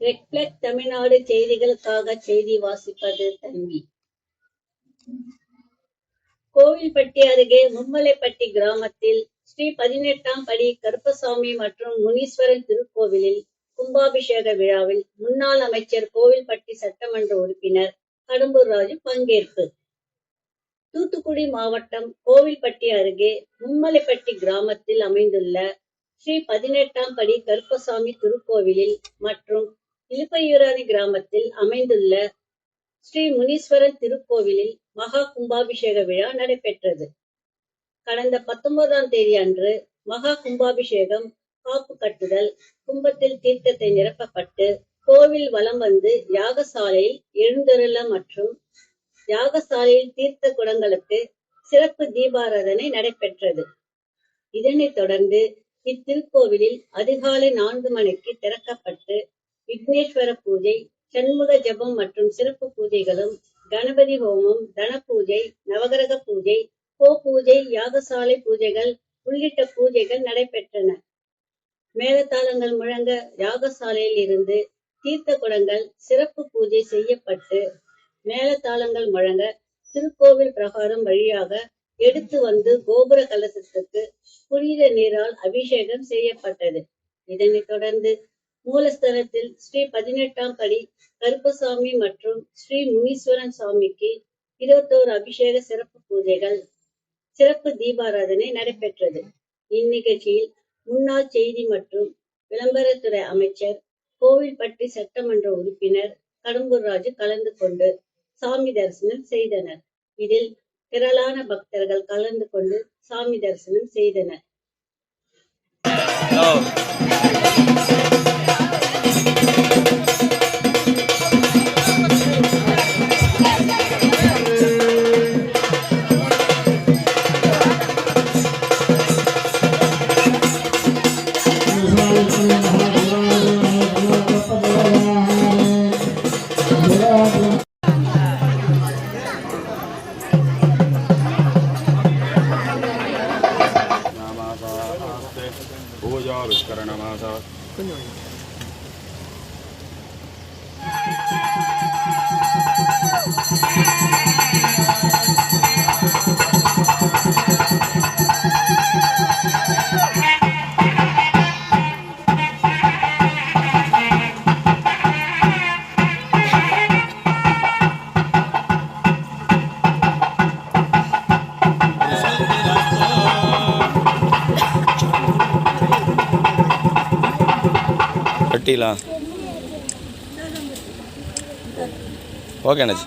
ரெக்லெக்ட் தமிழ்நாடு செய்திகளுக்காக செய்தி வாசிப்பது தன்வி கோவில்பட்டி அருகே மும்மலைப்பட்டி கிராமத்தில் ஸ்ரீ பதினெட்டாம் படி கருப்பசாமி மற்றும் முனீஸ்வரன் திருக்கோவிலில் கும்பாபிஷேக விழாவில் முன்னாள் அமைச்சர் கோவில்பட்டி சட்டமன்ற உறுப்பினர் கடம்பூர் ராஜு பங்கேற்பு. தூத்துக்குடி மாவட்டம் கோவில்பட்டி அருகே மும்மலைப்பட்டி கிராமத்தில் அமைந்துள்ள ஸ்ரீ பதினெட்டாம் படி கருப்பசாமி திருக்கோவிலில் மற்றும் இலுப்பையூராதி கிராமத்தில் அமைந்துள்ள ஸ்ரீ முனீஸ்வரன் திருக்கோவிலில் மகா கும்பாபிஷேக விழா நடைபெற்றது. கடந்த பத்தொன்பதாம் தேதி அன்று மகா கும்பாபிஷேகம் காப்பு கட்டுதல் கும்பத்தில் தீர்த்தத்தை நிரப்பப்பட்டு கோவில் வலம் வந்து யாகசாலையில் எழுந்தருள மற்றும் யாகசாலையில் தீர்த்த குடங்களுக்கு சிறப்பு தீபாராதனை நடைபெற்றது. இதனைத் தொடர்ந்து இத்திருக்கோவிலில் அதிகாலை நான்கு மணிக்கு திறக்கப்பட்டு விக்னேஸ்வர பூஜை சண்முக ஜெபம் மற்றும் சிறப்பு பூஜைகளும் கணபதி ஹோமம் தன பூஜை நவகிரக பூஜை கோ பூஜை யாகசாலை பூஜைகள் உள்ளிட்ட பூஜைகள் நடைபெற்றன. மேலத்தாளங்கள் முழங்க யாகசாலையில் இருந்து தீர்த்த குடங்கள் சிறப்பு பூஜை செய்யப்பட்டு மேலத்தாளங்கள் முழங்க திருக்கோவில் பிரகாரம் வழியாக எடுத்து வந்து கோபுர கலசத்துக்கு புனித நீரால் அபிஷேகம் செய்யப்பட்டது. இதனைத் தொடர்ந்து மூலஸ்தலத்தில் ஸ்ரீ பதினெட்டாம் படி கருப்பசாமி மற்றும் ஸ்ரீ முனீஸ்வரன் சுவாமிக்கு இருபத்தோரு அபிஷேக சிறப்பு பூஜைகள் சிறப்பு தீபாராதனை நடைபெற்றது. இந்நிகழ்ச்சியில் முன்னாள் செய்தி மற்றும் விளம்பரத்துறை அமைச்சர் கோவில்பட்டி சட்டமன்ற உறுப்பினர் கடம்பூர் ராஜு கலந்து கொண்டு சாமி தரிசனம் செய்தனர். இதில் திரளான பக்தர்கள் கலந்து கொண்டு சாமி தரிசனம் செய்தனர். शरणमास கட்டிலாம் ஓகே அண்ணாச்சி.